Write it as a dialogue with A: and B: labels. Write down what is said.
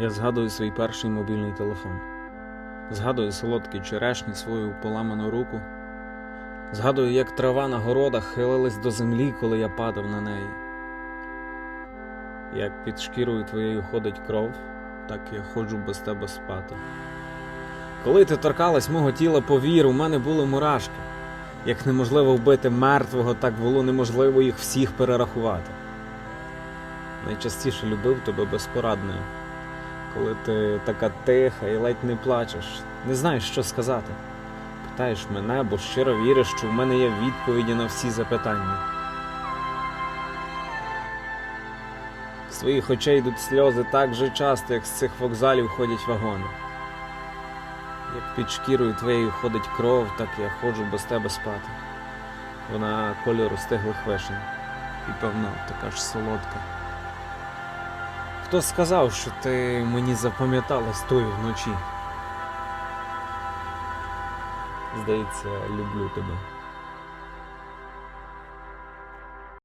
A: Я згадую свій перший мобільний телефон. Згадую солодкі черешні свою поламану руку. Згадую, як трава на городах хилилась до землі, коли я падав на неї. Як під шкірою твоєю ходить кров, так я ходжу без тебе спати. Коли ти торкалась мого тіла повір, у мене були мурашки. Як неможливо вбити мертвого, так було неможливо їх всіх перерахувати. Найчастіше любив тебе безпорадною, коли ти така тиха і ледь не плачеш, не знаєш, що сказати. Питаєш мене, бо щиро віриш, що в мене є відповіді на всі запитання. З твоїх очей йдуть сльози так же часто, як з цих вокзалів ходять вагони. Як під шкірою твоєю ходить кров, так я ходжу без тебе спати. Вона кольору стиглих вишень. І певно, така ж солодка. Хто сказав, що ти мені запам'яталась стою вночі? Здається, люблю тебе.